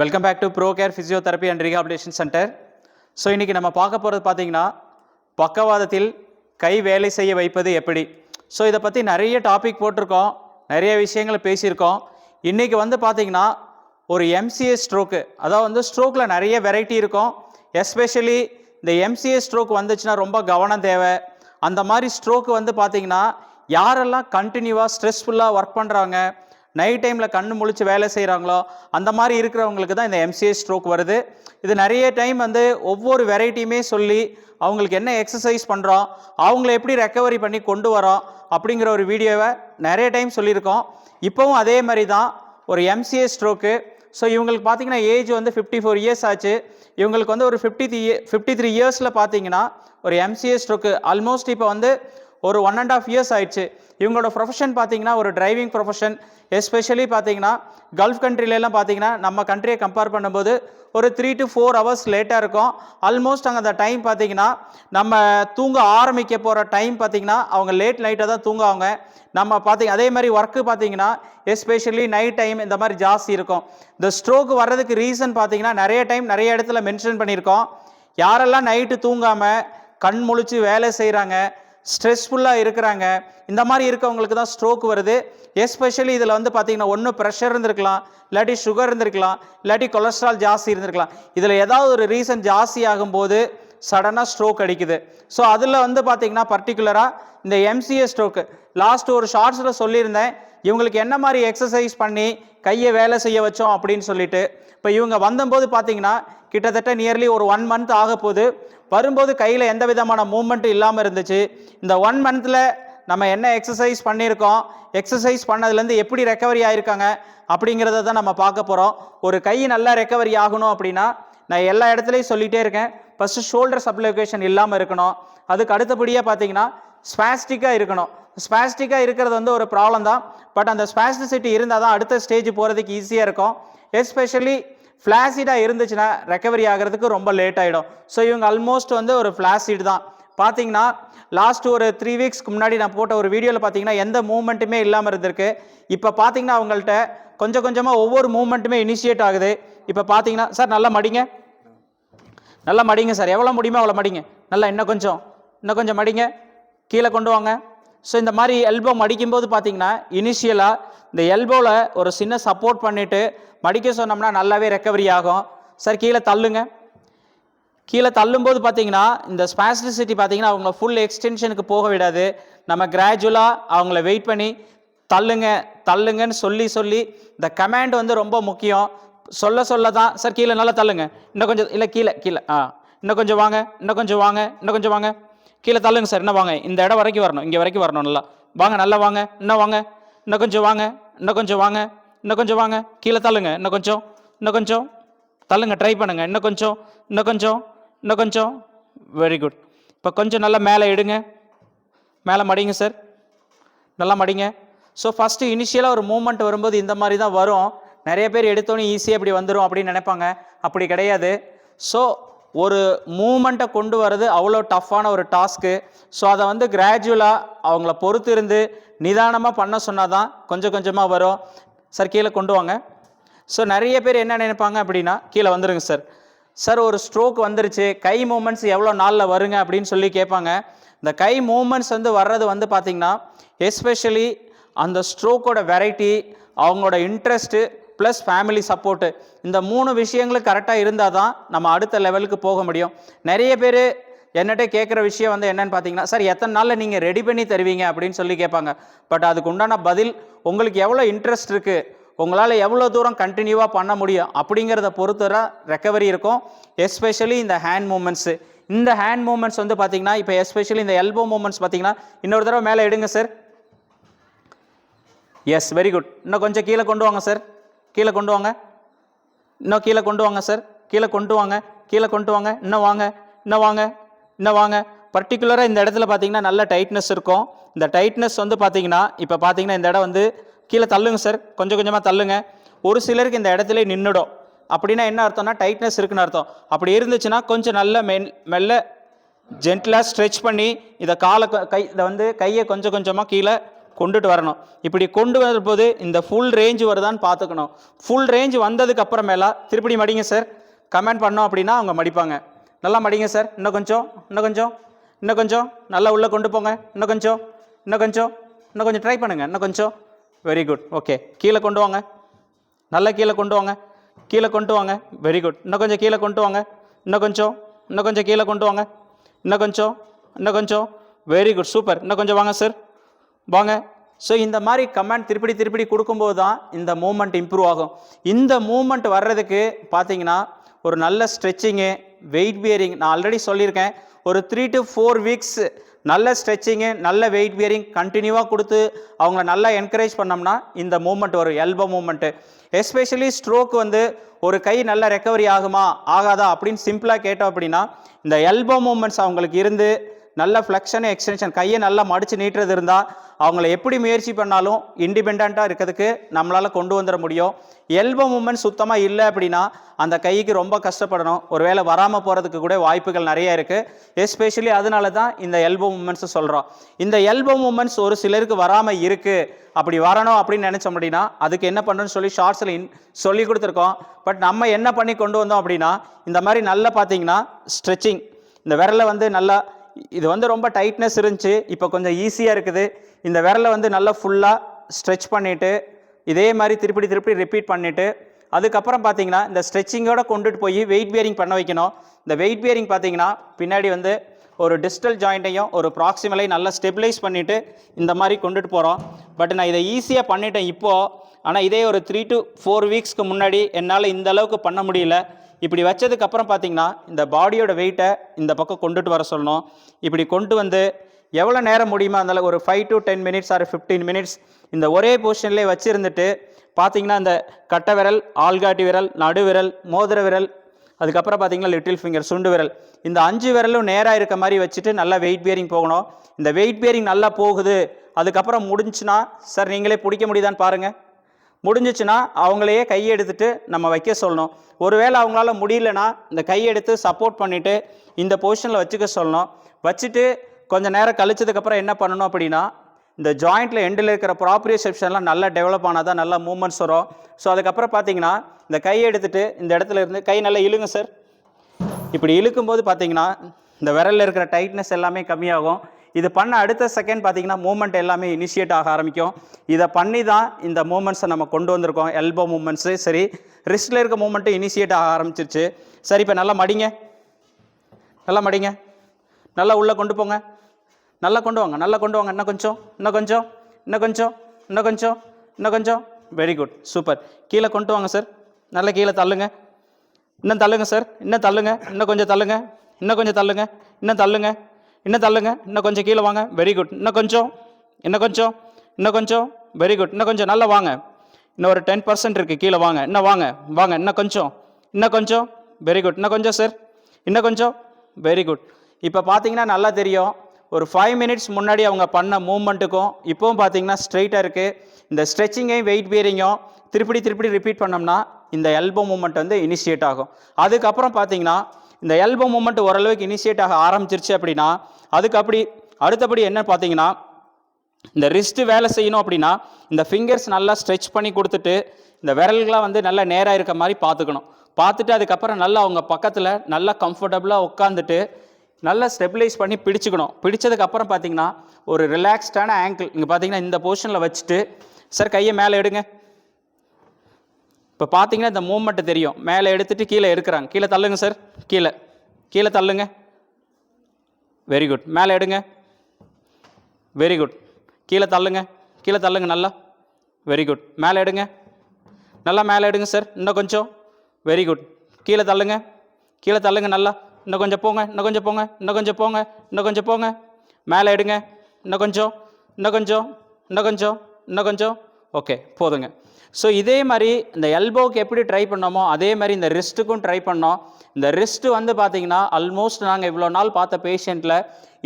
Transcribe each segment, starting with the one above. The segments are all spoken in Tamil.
Welcome back to Pro Care physiotherapy and rehabilitation centre so இன்றைக்கி நம்ம பார்க்க போகிறது பார்த்தீங்கன்னா பக்கவாதத்தில் கை வேலை செய்ய வைப்பது எப்படி? ஸோ இதை பற்றி நிறைய டாபிக் போட்டிருக்கோம் நிறைய விஷயங்களை பேசியிருக்கோம். இன்றைக்கி வந்து பார்த்தீங்கன்னா ஒரு எம்சிஏ ஸ்ட்ரோக்கு அதாவது வந்து ஸ்ட்ரோக்கில் நிறைய வெரைட்டி இருக்கும். எஸ்பெஷலி இந்த எம்சிஏ ஸ்ட்ரோக் வந்துச்சுன்னா ரொம்ப கவனம் தேவை. அந்த மாதிரி ஸ்ட்ரோக்கு வந்து பார்த்திங்கன்னா யாரெல்லாம் கண்டினியூவாக ஸ்ட்ரெஸ்ஃபுல்லாக ஒர்க் பண்ணுறாங்க நைட் டைமில் கண்ணு முழிச்சு வேலை செய்கிறாங்களோ அந்த மாதிரி இருக்கிறவங்களுக்கு தான் இந்த எம்சிஏ ஸ்ட்ரோக் வருது. இது நிறைய டைம் வந்து ஒவ்வொரு வெரைட்டியுமே சொல்லி அவங்களுக்கு என்ன எக்ஸசைஸ் பண்ணுறோம் அவங்கள எப்படி ரெக்கவரி பண்ணி கொண்டு வரோம் அப்படிங்கிற ஒரு வீடியோவை நிறைய டைம் சொல்லியிருக்கோம். இப்போவும் அதே மாதிரி தான் ஒரு எம்சிஏ ஸ்ட்ரோக்கு ஸோ இவங்களுக்கு பார்த்தீங்கன்னா ஏஜ் வந்து ஃபிஃப்டி ஃபோர் இயர்ஸ் ஆச்சு. இவங்களுக்கு வந்து ஒரு ஃபிஃப்டி த்ரீ ஃபிஃப்டி த்ரீ இயர்ஸில் பார்த்தீங்கன்னா ஒரு எம்சிஏ ஸ்ட்ரோக்கு ஆல்மோஸ்ட் இப்போ வந்து ஒரு ஒன் அண்ட் ஆஃப் இயர்ஸ் ஆயிடுச்சு. இவங்களோட ப்ரொஃபஷன் பார்த்தீங்கன்னா ஒரு டிரைவிங் ப்ரொஃபஷன் எஸ்பெஷலி பார்த்தீங்கன்னா கல்ஃப் கண்ட்ரிலெலாம் பார்த்தீங்கன்னா நம்ம கண்ட்ரியை கம்பேர் பண்ணும்போது ஒரு த்ரீ டு ஃபோர் ஹவர்ஸ் லேட்டாக இருக்கும். ஆல்மோஸ்ட் அங்கே அந்த டைம் பார்த்தீங்கன்னா நம்ம தூங்க ஆரம்பிக்க போகிற டைம் பார்த்தீங்கன்னா அவங்க லேட் நைட்டாக தான் தூங்குவாங்க. நம்ம பார்த்திங்க அதே மாதிரி ஒர்க்கு பார்த்தீங்கன்னா எஸ்பெஷலி நைட் டைம் இந்த மாதிரி ஜாஸ்தி இருக்கும். இந்த ஸ்ட்ரோக் வர்றதுக்கு ரீசன் பார்த்தீங்கன்னா நிறைய டைம் நிறைய இடத்துல மென்ஷன் பண்ணியிருக்கோம். யாரெல்லாம் நைட்டு தூங்காமல் கண் முழிச்சு வேலை செய்கிறாங்க ஸ்ட்ரெஸ்ஃபுல்லாக இருக்கிறாங்க. இந்த மாதிரி இருக்கவங்களுக்கு தான் ஸ்ட்ரோக் வருது. எஸ்பெஷலி இதில் வந்து பார்த்தீங்கன்னா ஒன்று ப்ரெஷர் இருந்திருக்கலாம் இல்லாட்டி சுகர் இருந்திருக்கலாம் இல்லாட்டி கொலஸ்ட்ரால் ஜாஸ்தி இருந்திருக்கலாம். இதில் ஏதாவது ஒரு ரீசன் ஜாஸ்தி ஆகும்போது சடனாக ஸ்ட்ரோக் அடிக்குது. ஸோ அதில் வந்து பார்த்தீங்கன்னா பர்டிகுலராக இந்த எம்சிஏ ஸ்ட்ரோக்கு லாஸ்ட் ஒரு ஷார்ட்ஸில் சொல்லியிருந்தேன். இவங்களுக்கு என்ன மாதிரி எக்ஸசைஸ் பண்ணி கையை வேலை செய்ய வச்சோம் அப்படின்னு சொல்லிட்டு இப்போ இவங்க வந்தபோது பார்த்தீங்கன்னா கிட்டத்தட்ட நியர்லி ஒரு ஒன் மந்த் ஆக போகுது வரும்போது கையில் எந்த விதமான மூமெண்ட்டும் இல்லாமல் இருந்துச்சு. இந்த ஒன் மந்தில் நம்ம என்ன எக்ஸசைஸ் பண்ணியிருக்கோம்? எக்ஸசைஸ் பண்ணதுலேருந்து எப்படி ரெக்கவரி ஆகிருக்காங்க அப்படிங்கிறத தான் நம்ம பார்க்க போகிறோம் ஒரு கை நல்லா ரெக்கவரி ஆகணும் அப்படின்னா நான் எல்லா இடத்துலையும் சொல்லிகிட்டே இருக்கேன். ஃபஸ்ட்டு ஷோல்டர் சப்ளிகேஷன் இல்லாமல் இருக்கணும். அதுக்கு அடுத்தபடியாக பார்த்தீங்கன்னா ஸ்பாஸ்டிக்காக இருக்கணும். ஸ்பாஸ்டிக்காக இருக்கிறது வந்து ஒரு ப்ராப்ளம் தான். பட் அந்த ஸ்பாஸ்டிசிட்டி இருந்தால் தான் அடுத்த ஸ்டேஜ் போகிறதுக்கு ஈஸியாக இருக்கும். எஸ்பெஷலி ஃப்ளாசிடாக இருந்துச்சுன்னா ரெக்கவரி ஆகிறதுக்கு ரொம்ப லேட் ஆகிடும் ஸோ இவங்க ஆல்மோஸ்ட் வந்து ஒரு ஃப்ளாசிட் தான். பார்த்தீங்கன்னா லாஸ்ட் ஒரு த்ரீ வீக்ஸ்க்கு முன்னாடி நான் போட்ட ஒரு வீடியோவில் பார்த்தீங்கன்னா எந்த மூமெண்ட்டுமே இல்லாமல் இருந்திருக்கு. இப்போ பார்த்தீங்கன்னா அவங்கள்ட்ட கொஞ்சம் கொஞ்சமாக ஒவ்வொரு மூமெண்ட்டுமே இனிஷியேட் ஆகுது. இப்போ பார்த்தீங்கன்னா சார் நல்லா மடிங்க. நல்லா மடிங்க சார். எவ்வளோ முடியுமோ அவ்வளோ மடிங்க. நல்லா இன்னும் கொஞ்சம் இன்னும் கொஞ்சம் மடிங்க. கீழே கொண்டு வாங்க. ஸோ இந்த மாதிரி எல்போ மடிக்கும்போது பார்த்தீங்கன்னா இனிஷியலாக இந்த எல்போவில் ஒரு சின்ன சப்போர்ட் பண்ணிவிட்டு மடிக்க சொன்னோம்னா நல்லாவே ரெக்கவரி ஆகும். சார் கீழே தள்ளுங்க. கீழே தள்ளும்போது பார்த்தீங்கன்னா இந்த ஸ்பாஸ்டிசிட்டி பார்த்தீங்கன்னா அவங்கள ஃபுல் எக்ஸ்டென்ஷனுக்கு போக விடாது. நம்ம கிராஜுவலாக அவங்கள வெயிட் பண்ணி தள்ளுங்க தள்ளுங்கன்னு சொல்லி சொல்லி இந்த கமாண்ட் வந்து ரொம்ப முக்கியம். சொல்ல சொல்ல தான். சார் கீழே நல்லா தள்ளுங்க. இன்னும் கொஞ்சம் இல்லை கீழே கீழே ஆ. இன்னும் கொஞ்சம் வாங்க இன்னும் கொஞ்சம் வாங்க இன்னும் கொஞ்சம் வாங்க. கீழே தள்ளுங்க சார். இன்னும் வாங்க. இந்த இடம் வரைக்கும் வரணும். இங்கே வரைக்கும் வரணும் நல்லா. வாங்க நல்லா வாங்க. இன்னும் வாங்க. இன்னும் கொஞ்சம் வாங்க. இன்னும் கொஞ்சம் வாங்க. இன்னும் கொஞ்சம் வாங்க. கீழே தள்ளுங்க. இன்னும் கொஞ்சம். இன்னும் கொஞ்சம். தள்ளுங்க. ட்ரை பண்ணுங்கள் இன்னும் கொஞ்சம். இன்னும் கொஞ்சம். இன்னும் கொஞ்சம். வெரி குட் இப்போ கொஞ்சம் நல்லா மேலே எடுங்க மேலே மடிங்க சார். நல்லா மடிங்க. ஸோ ஃபஸ்ட்டு இனிஷியலாக ஒரு மூமெண்ட் வரும்போது இந்த மாதிரி தான் வரும். நிறைய பேர் எடுத்தோன்னே ஈஸியாக இப்படி வந்துடும் அப்படின்னு நினைப்பாங்க. அப்படி கிடையாது. ஸோ ஒரு மூமெண்ட்டை கொண்டு வர்றது அவ்வளோ டஃப்பான ஒரு டாஸ்க்கு ஸோ அதை வந்து கிராஜுவலாக அவங்கள பொறுத்து இருந்து நிதானமாக பண்ண சொன்னால் தான் கொஞ்சம் கொஞ்சமாக வரும். சார் கீழே கொண்டு வாங்க. ஸோ நிறைய பேர் என்ன நினைப்பாங்க அப்படின்னா கீழே வந்துருங்க சார் சார் ஒரு ஸ்ட்ரோக் வந்துருச்சு. கை மூமெண்ட்ஸ் எவ்வளோ நாளில் வருங்க அப்படின்னு சொல்லி கேட்பாங்க. இந்த கை மூமெண்ட்ஸ் வந்து வர்றது வந்து பார்த்திங்கன்னா எஸ்பெஷலி அந்த ஸ்ட்ரோக்கோட வெரைட்டி அவங்களோட இன்ட்ரெஸ்ட்டு ப்ளஸ் ஃபேமிலி சப்போர்ட்டு இந்த மூணு விஷயங்களும் கரெக்டாக இருந்தால் தான் நம்ம அடுத்த லெவலுக்கு போக முடியும். நிறைய பேர் என்னட்டே கேட்குற விஷயம் வந்து என்னன்னு பார்த்தீங்கன்னா சார் எத்தனை நாளில் நீங்கள் ரெடி பண்ணி தருவீங்க? அப்படின்னு சொல்லி கேட்பாங்க. பட் அதுக்கு உண்டான பதில் உங்களுக்கு எவ்வளோ இன்ட்ரெஸ்ட் இருக்குது உங்களால் எவ்வளோ தூரம் கண்டினியூவாக பண்ண முடியும்? அப்படிங்கிறத பொறுத்தவரை ரெக்கவரி இருக்கும். எஸ்பெஷலி இந்த ஹேண்ட் மூமெண்ட்ஸு இந்த ஹேண்ட் மூமெண்ட்ஸ் வந்து பார்த்தீங்கன்னா இப்போ எஸ்பெஷலி இந்த எல்போ மூமெண்ட்ஸ் பார்த்தீங்கன்னா இன்னொரு தடவை மேலே எடுங்க சார் எஸ் வெரி குட் இன்னும் கொஞ்சம் கீழே கொண்டு வாங்க சார் கீழே கொண்டு வாங்க. இன்னும் கீழே கொண்டு வாங்க சார் கீழே கொண்டு வாங்க. கீழே கொண்டு வாங்க. இன்னும் வாங்க. இன்னும் வாங்க. இன்னும் வாங்க. பர்டிகுலராக இந்த இடத்துல பார்த்தீங்கன்னா நல்ல டைட்னஸ் இருக்கும். இந்த டைட்னஸ் வந்து பார்த்தீங்கன்னா இப்போ பார்த்தீங்கன்னா இந்த இடம் வந்து கீழே தள்ளுங்க சார் கொஞ்சம் கொஞ்சமாக தள்ளுங்க. ஒரு சிலருக்கு இந்த இடத்துல நின்றுடும் அப்படின்னா என்ன அர்த்தம்னா டைட்னஸ் இருக்குன்னு அர்த்தம். அப்படி இருந்துச்சுன்னா கொஞ்சம் நல்ல மென் மெல்ல ஜென்டிலாக ஸ்ட்ரெச் பண்ணி இதை காலை கை இதை வந்து கையை கொஞ்சம் கொஞ்சமாக கீழே கொண்டுட்டு வரணும். இப்படி கொண்டு வரும்போது இந்த ஃபுல் ரேஞ்சு வருதான்னு பார்த்துக்கணும். ஃபுல் ரேஞ்சு வந்ததுக்கு அப்புறமேலா திருப்படி மடிங்க சார் கமெண்ட் பண்ணோம் அப்படின்னா அவங்க மடிப்பாங்க. நல்லா மடிங்க சார் இன்னும் கொஞ்சம் இன்னும் கொஞ்சம் இன்னும் கொஞ்சம். நல்லா உள்ளே கொண்டு போங்க. இன்னும் கொஞ்சம் இன்னும் கொஞ்சம் இன்னும் கொஞ்சம் ட்ரை பண்ணுங்கள் இன்னும் கொஞ்சம். வெரி குட் ஓகே கீழே கொண்டு வாங்க. நல்லா கீழே கொண்டு வாங்க. கீழே கொண்டு வாங்க. வெரி குட் இன்னும் கொஞ்சம் கீழே கொண்டு வாங்க. இன்னும் கொஞ்சம் இன்னும் கொஞ்சம் கீழே கொண்டு வாங்க. இன்னும் கொஞ்சம் இன்னும் கொஞ்சம். வெரி குட் சூப்பர் இன்னும் கொஞ்சம் வாங்க சார் வாங்க. ஸோ இந்த மாதிரி கமெண்ட் திருப்பி திருப்பி கொடுக்கும்போது தான் இந்த மூமெண்ட் இம்ப்ரூவ் ஆகும். இந்த மூமெண்ட் வர்றதுக்கு பார்த்தீங்கன்னா ஒரு நல்ல ஸ்ட்ரெச்சிங்கு வெயிட் பியரிங் நான் ஆல்ரெடி சொல்லியிருக்கேன். ஒரு த்ரீ டு ஃபோர் வீக்ஸ் நல்ல ஸ்ட்ரெச்சிங்கு நல்ல வெயிட் பியரிங் கண்டினியூவாக கொடுத்து அவங்கள நல்லா என்கரேஜ் பண்ணோம்னா இந்த மூமெண்ட் வரும் எல்போ மூமெண்ட்டு எஸ்பெஷலி ஸ்ட்ரோக் வந்து ஒரு கை நல்ல ரெக்கவரி ஆகுமா ஆகாதா அப்படின்னு சிம்பிளாக கேட்டோம் அப்படின்னா இந்த எல்போ மூமெண்ட்ஸ் அவங்களுக்கு இருந்து நல்ல ஃப்ளெக்ஷன் எக்ஸ்டென்ஷன் கையை நல்லா மடித்து நீட்டுறது இருந்தால் அவங்கள எப்படி முயற்சி பண்ணாலும் இண்டிபெண்ட்டாக இருக்கிறதுக்கு நம்மளால் கொண்டு வந்துட முடியும். எல்போ மூமெண்ட் சுத்தமாக இல்லை அப்படின்னா அந்த கைக்கு ரொம்ப கஷ்டப்படணும். ஒருவேளை வராமல் போகிறதுக்கு கூட வாய்ப்புகள் நிறைய இருக்குது எஸ்பெஷலி அதனால தான் இந்த எல்போ மூமெண்ட்ஸை சொல்கிறோம் இந்த எல்போ மூமெண்ட்ஸ் ஒரு சிலருக்கு வராமல் இருக்குது அப்படி வரணும் அப்படின்னு நினச்சோம் அப்படின்னா அதுக்கு என்ன பண்ணணும்னு சொல்லி ஷார்ட்ஸில் இன் சொல்லி கொடுத்துருக்கோம். பட் நம்ம என்ன பண்ணி கொண்டு வந்தோம் அப்படின்னா இந்த மாதிரி நல்லா பார்த்தீங்கன்னா ஸ்ட்ரெச்சிங் இந்த விரலை வந்து நல்லா இது வந்து ரொம்ப டைட்னஸ் இருந்துச்சு. இப்போ கொஞ்சம் ஈஸியாக இருக்குது. இந்த விரலை வந்து நல்லா ஃபுல்லாக ஸ்ட்ரெச் பண்ணிவிட்டு இதே மாதிரி திருப்பி திருப்பி ரிப்பீட் பண்ணிவிட்டு அதுக்கப்புறம் பார்த்தீங்கன்னா இந்த ஸ்ட்ரெச்சிங்கோட கொண்டுட்டு போய் வெயிட் பியரிங் பண்ண வைக்கணும். இந்த வெயிட் பியரிங் பார்த்தீங்கன்னா பின்னாடி வந்து ஒரு டிஸ்டல் ஜாயிண்ட்டையும் ஒரு ப்ராக்சிமலையும் நல்லா ஸ்டெபிலைஸ் பண்ணிவிட்டு இந்த மாதிரி கொண்டுட்டு போகிறோம் பட் நான் இதை ஈஸியாக பண்ணிட்டேன் இப்போது ஆனால் இதே ஒரு த்ரீ டு ஃபோர் வீக்ஸ்க்கு முன்னாடி என்னால் இந்த அளவுக்கு பண்ண முடியல. இப்படி வச்சதுக்கப்புறம் பார்த்தீங்கன்னா இந்த பாடியோட வெயிட்டை இந்த பக்கம் கொண்டுட்டு வர சொல்லணும். இப்படி கொண்டு வந்து எவ்வளோ நேரம் முடியுமோ அதனால் ஒரு five to ten minutes or fifteen minutes இந்த ஒரே பொசிஷன்லேயே வச்சுருந்துட்டு பார்த்தீங்கன்னா இந்த கட்டை விரல் ஆள்காட்டி விரல் நடு விரல் மோதிர விரல் அதுக்கப்புறம் பார்த்தீங்கன்னா லிட்டில் ஃபிங்கர் சுண்டு விரல். இந்த அஞ்சு விரலும் நேராக இருக்க மாதிரி வச்சுட்டு நல்லா வெயிட் பியரிங் போகணும். இந்த வெயிட் பியரிங் நல்லா போகுது அதுக்கப்புறம் முடிஞ்சுன்னா சார் நீங்களே பிடிக்க முடியுதான்னு பாருங்கள் முடிஞ்சிச்சுன்னா அவங்களையே கையெடுத்துட்டு நம்ம வைக்க சொல்லணும். ஒருவேளை அவங்களால முடியலன்னா இந்த கையெடுத்து சப்போர்ட் பண்ணிவிட்டு இந்த பொசிஷனில் வச்சுக்க சொல்லணும். வச்சுட்டு கொஞ்சம் நேரம் கழிச்சதுக்கப்புறம் என்ன பண்ணணும் அப்படின்னா இந்த ஜாயிண்ட்டில் எண்டில் இருக்கிற ப்ராப்ரியோசெப்ஷன்லாம் நல்லா டெவலப் ஆனால் தான் நல்லா மூமெண்ட்ஸ் வரும். ஸோ அதுக்கப்புறம் பார்த்தீங்கன்னா இந்த கையை எடுத்துட்டு இந்த இடத்துல இருந்து கை நல்லா இழுங்க சார் இப்படி இழுக்கும்போது பார்த்தீங்கன்னா இந்த விரலில் இருக்கிற டைட்னஸ் எல்லாமே கம்மியாகும். இது பண்ண அடுத்த செகண்ட் பார்த்தீங்கன்னா மூமெண்ட் எல்லாமே இனிஷியேட் ஆக ஆரம்பிக்கும். இதை பண்ணி தான் இந்த மூமெண்ட்ஸை நம்ம கொண்டு வந்திருக்கோம். எல்போ மூமெண்ட்ஸு சரி. ரிஸ்ட்டில் இருக்க மூமெண்ட்டு இனிஷியேட் ஆக ஆரம்பிச்சிருச்சு. சரி இப்போ நல்லா மடிங்க. நல்லா மடிங்க. நல்லா உள்ளே கொண்டு போங்க. நல்லா கொண்டு வாங்க. நல்லா கொண்டு வாங்க. இன்னும் கொஞ்சம். இன்னும் கொஞ்சம். இன்னும் கொஞ்சம். இன்னும் கொஞ்சம். இன்னும் கொஞ்சம். வெரி குட் சூப்பர் கீழே கொண்டு வாங்க சார் நல்லா கீழே தள்ளுங்க. இன்னும் தள்ளுங்க சார் இன்னும் தள்ளுங்க. இன்னும் கொஞ்சம் தள்ளுங்க. இன்னும் கொஞ்சம் தள்ளுங்க. இன்னும் தள்ளுங்க. இன்னும் தள்ளுங்க. இன்னும் கொஞ்சம் கீழே வாங்க. வெரி குட் இன்னும் கொஞ்சம். இன்னும் கொஞ்சம். இன்னும் கொஞ்சம். வெரி குட் இன்னும் கொஞ்சம். நல்லா வாங்க. இன்னும் ஒரு டென் பர்சன்ட் இருக்குது கீழே வாங்க. இன்னும் வாங்க. வாங்க. இன்னும் கொஞ்சம். இன்னும் கொஞ்சம். வெரி குட் இன்னும் கொஞ்சம் சார் இன்னும் கொஞ்சம். வெரி குட் இப்போ பார்த்தீங்கன்னா நல்லா தெரியும். ஒரு ஃபைவ் மினிட்ஸ் முன்னாடி அவங்க பண்ண மூமெண்ட்டுக்கும் இப்போவும் பார்த்தீங்கன்னா ஸ்ட்ரைட்டாக இருக்குது இந்த ஸ்ட்ரெச்சிங்கையும் வெயிட் பேரிங்கும் திருப்பி திருப்பி ரிப்பீட் பண்ணோம்னா இந்த எல்போ மூமெண்ட் வந்து இனிஷியேட் ஆகும். அதுக்கப்புறம் பார்த்தீங்கன்னா இந்த எல்போ மூமெண்ட் ஓரளவுக்கு இனிஷியேட் ஆக ஆரம்பிச்சிருச்சு அப்படின்னா அதுக்கு அப்படி அடுத்தபடி என்ன பார்த்தீங்கன்னா இந்த ரிஸ்ட்டு வேலை செய்யணும் அப்படின்னா இந்த ஃபிங்கர்ஸ் நல்லா ஸ்ட்ரெச் பண்ணி கொடுத்துட்டு இந்த விரல்களாம் வந்து நல்லா நேராக இருக்க மாதிரி பார்த்துக்கணும். பார்த்துட்டு அதுக்கப்புறம் நல்லா அவங்க பக்கத்தில் நல்லா கம்ஃபர்டபுளாக உட்காந்துட்டு நல்லா ஸ்டெபிலைஸ் பண்ணி பிடிச்சிக்கணும். பிடிச்சதுக்கப்புறம் பார்த்தீங்கன்னா ஒரு ரிலாக்ஸ்டான ஆங்கிள் இங்கே பார்த்தீங்கன்னா இந்த பொசிஷனில் வச்சுட்டு சார் கையை மேலே எடுங்க. இப்போ பார்த்தீங்கன்னா இந்த மூமெண்ட் தெரியும். மேலே எடுத்துட்டு கீழே எடுக்கிறாங்க. கீழே தள்ளுங்க சார் கீழே. கீழே தள்ளுங்க. வெரி குட் மேலே எடுங்க. வெரி குட் கீழே தள்ளுங்க. கீழே தள்ளுங்க நல்லா. வெரி குட் மேலே எடுங்க. நல்லா மேலே எடுங்க சார் இன்னும் கொஞ்சம். வெரி குட் கீழே தள்ளுங்க. கீழே தள்ளுங்க நல்லா. இன்னும் கொஞ்சம் போங்க. இன்னும் கொஞ்சம் போங்க. இன்னும் கொஞ்சம் போங்க. இன்னும் கொஞ்சம் போங்க. மேலே எடுங்க. இன்னும் கொஞ்சம். இன்னும் கொஞ்சம். இன்னும் கொஞ்சம். இன்னும் கொஞ்சம். ஓகே போதுங்க. ஸோ இதே மாதிரி இந்த எல்போவுக்கு எப்படி ட்ரை பண்ணோமோ அதே மாதிரி இந்த ரிஸ்ட்டுக்கும் ட்ரை பண்ணோம். இந்த ரிஸ்ட்டு வந்து பார்த்தீங்கன்னா ஆல்மோஸ்ட் நாங்கள் இவ்வளோ நாள் பார்த்த பேஷண்ட்டில்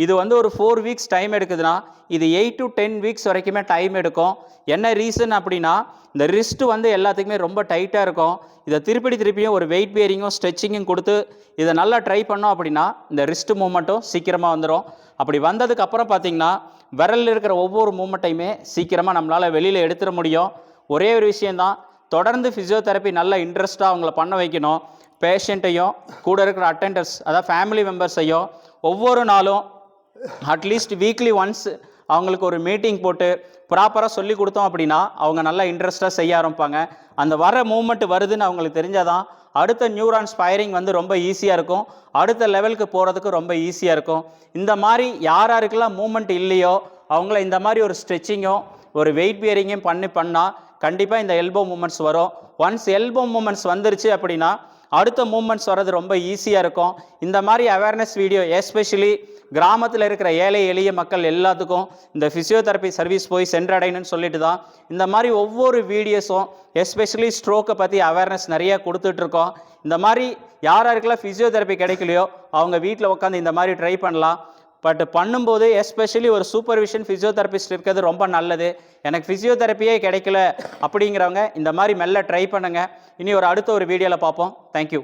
இது வந்து ஒரு ஃபோர் வீக்ஸ் டைம் எடுக்குதுன்னா இது எயிட் டு டென் வீக்ஸ் வரைக்குமே டைம் எடுக்கும். என்ன ரீசன் அப்படின்னா இந்த ரிஸ்ட்டு வந்து எல்லாத்துக்குமே ரொம்ப டைட்டாக இருக்கும். இதை திருப்பி திருப்பியும் ஒரு வெயிட் பியரிங்கும் ஸ்ட்ரெச்சிங்கும் கொடுத்து இதை நல்லா ட்ரை பண்ணோம் அப்படின்னா இந்த ரிஸ்ட்டு மூமெண்ட்டும் சீக்கிரமாக வந்துடும் அப்படி வந்ததுக்கப்புறம் பார்த்தீங்கன்னா விரலில் இருக்கிற ஒவ்வொரு மூமெண்ட்டையுமே சீக்கிரமாக நம்மளால் வெளியில் எடுத்துட முடியும். ஒரே ஒரு விஷயந்தான் தொடர்ந்து ஃபிசியோதெரப்பி நல்ல இன்ட்ரெஸ்ட்டாக அவங்கள பண்ண வைக்கணும். பேஷண்ட்டையும் கூட இருக்கிற அட்டெண்டர்ஸ் அதாவது ஃபேமிலி மெம்பர்ஸையும் ஒவ்வொரு நாளும் அட்லீஸ்ட் வீக்லி ஒன்ஸ் அவங்களுக்கு ஒரு மீட்டிங் போட்டு ப்ராப்பராக சொல்லி கொடுத்தோம் அப்படின்னா அவங்க நல்லா இன்ட்ரெஸ்ட்டாக செய்ய ஆரம்பிப்பாங்க. அந்த வர மூமெண்ட் வருதுன்னு அவங்களுக்கு தெரிஞ்சாதான் அடுத்த நியூரான் ஃபயரிங் வந்து ரொம்ப ஈஸியாக இருக்கும். அடுத்த லெவலுக்கு போகிறதுக்கு ரொம்ப ஈஸியாக இருக்கும். இந்த மாதிரி யார் யாருக்கெல்லாம் மூமெண்ட் இல்லையோ அவங்கள இந்த மாதிரி ஒரு ஸ்ட்ரெச்சிங்கும் ஒரு வெயிட் பியரிங்கும் பண்ணி பண்ணால் கண்டிப்பாக இந்த எல்போ மூமெண்ட்ஸ் வரும். ஒன்ஸ் எல்போ மூமெண்ட்ஸ் வந்துருச்சு அப்படின்னா அடுத்த மூமெண்ட்ஸ் வர்றது ரொம்ப ஈஸியாக இருக்கும். இந்த மாதிரி அவேர்னஸ் வீடியோ எஸ்பெஷலி கிராமத்தில் இருக்கிற ஏழை எளிய மக்கள் எல்லாத்துக்கும் இந்த ஃபிசியோதெரப்பி சர்வீஸ் போய் சென்றடையணும்னு சொல்லிட்டு தான் இந்த மாதிரி ஒவ்வொரு வீடியோஸும் எஸ்பெஷலி ஸ்ட்ரோக்கை பற்றி அவேர்னஸ் நிறைய கொடுத்துட்ருக்கோம் இந்த மாதிரி யார் யாருக்கெல்லாம் ஃபிசியோதெரப்பி கிடைக்கலையோ அவங்க வீட்டில் உட்காந்து இந்த மாதிரி ட்ரை பண்ணலாம். பட் பண்ணும்போது எஸ்பெஷலி ஒரு சூப்பர்விஷன் ஃபிசியோதெரபிஸ்ட் இருக்கிறது ரொம்ப நல்லது. எனக்கு ஃபிசியோதெரப்பியே கிடைக்கல அப்படிங்கிறவங்க இந்த மாதிரி மெல்ல ட்ரை பண்ணுங்கள் இனி ஒரு அடுத்த ஒரு வீடியோவில் பார்ப்போம். தேங்க்யூ